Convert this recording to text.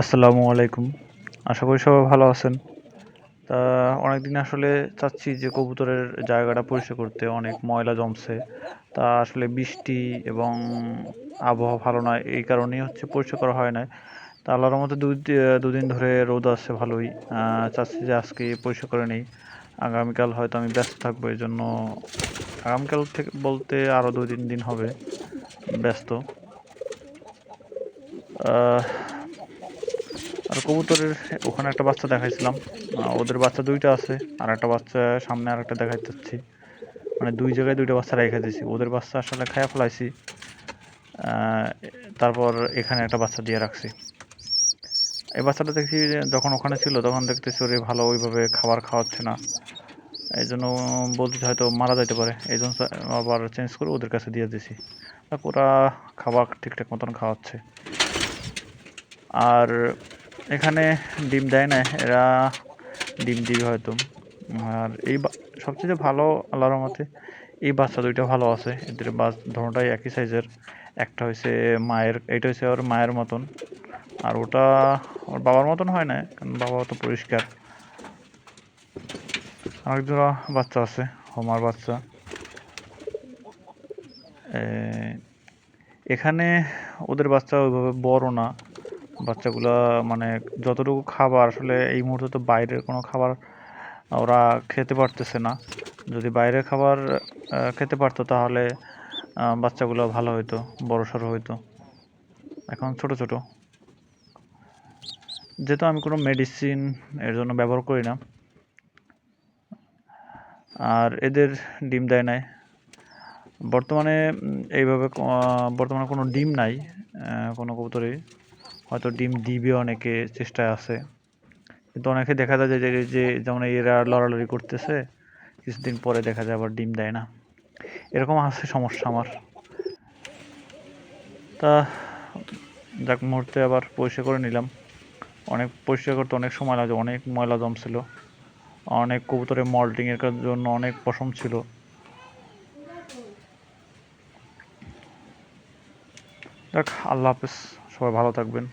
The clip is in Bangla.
আসসালামু আলাইকুম। আশা করি সবাই ভালো আছেন। তা অনেকদিন আসলে চাচ্ছি যে কবুতরের জায়গাটা পরিষ্কার করতে, অনেক ময়লা জমছে। তা আসলে বৃষ্টি এবং আবহাওয়া ভালো নয় এই কারণেই হচ্ছে পরিষ্কার করা হয় না তা আল্লাহর মধ্যে দুই দুদিন ধরে রোদ আসছে ভালোই। চাচ্ছি যে আজকে পরিষ্কার করে নেই। আগামীকাল হয়তো আমি ব্যস্ত থাকব এই জন্য আগামীকাল থেকে বলতে আরও দুই তিন দিন হবে ব্যস্ত। আর কবুতরের ওখানে একটা বাচ্চা দেখাইছিলাম। ওদের বাচ্চা দুইটা আছে, আর একটা বাচ্চা সামনে আর একটা দেখাই যাচ্ছি মানে দুই জায়গায় দুইটা বাচ্চা রেখে দিয়েছি ওদের বাচ্চা আসলে খায়া ফেলাইছি। তারপর এখানে একটা বাচ্চা দিয়ে রাখছি। এই বাচ্চাটা দেখছি যখন ওখানে ছিল, তখন দেখতেছি ওরে ভালো ওইভাবে খাবার খাওয়াচ্ছে না। এই জন্য বলতে হয়তো মারা যাইতে পারে। এই জন্য আবার চেঞ্জ করে ওদের কাছে দিয়ে দিছি। ওরা খাবার ঠিকঠাক মতন খাওয়াচ্ছে। আর এখানে ডিম দেয় না, এরা ডিম দিবে হয়তো। আর এই সবচেয়ে ভালো আল্লাহর মতে এই বাচ্চা দুইটা ভালো আছে। এদের বাস ধরনটাই একই সাইজের একটা হয়েছে মায়ের এটা হয়েছে ওর মায়ের মতন। আর ওটা ওর বাবার মতন হয় না, কারণ বাবা তো পরিষ্কার। আরেক জোড়া বাচ্চা আছে, হোমার বাচ্চা। এখানে ওদের বাচ্চা ওইভাবে বড় না। বাচ্চাগুলা মানে যতটুকু খাবার, আসলে এই মুহূর্তে তো বাইরের কোনো খাবার ওরা খেতে পারতেছে না। যদি বাইরের খাবার খেতে পারতো তাহলে বাচ্চাগুলো ভালো হতো বড় সড়ো হতো এখন ছোট ছোট। যেহেতু আমি কোনো মেডিসিন এর জন্য ব্যবহার করি না। আর এদের ডিম দেয় নাই। বর্তমানে এইভাবে বর্তমানে কোনো ডিম নাই কোনো কবুতরে হয়তো ডিম দিবে অনেকে চেষ্টায় আছে। কিন্তু অনেকে দেখা যায় যে, যে- যেমন এরা লড়ালড়ি করতেছে, কিছুদিন পরে দেখা যায় আবার ডিম দেয় না। এরকম আছে সমস্যা আমার। তা, যাক, মুহূর্তে আবার পরিষ্কার করে নিলাম। অনেক পরিষ্কার করতে অনেক সময় লাগে অনেক ময়লা জমছিল। অনেক কবুতরের মল্টিংয়ের জন্য অনেক পশম ছিল। যাক, আল্লাহ হাফেজ, সবাই ভালো থাকবেন।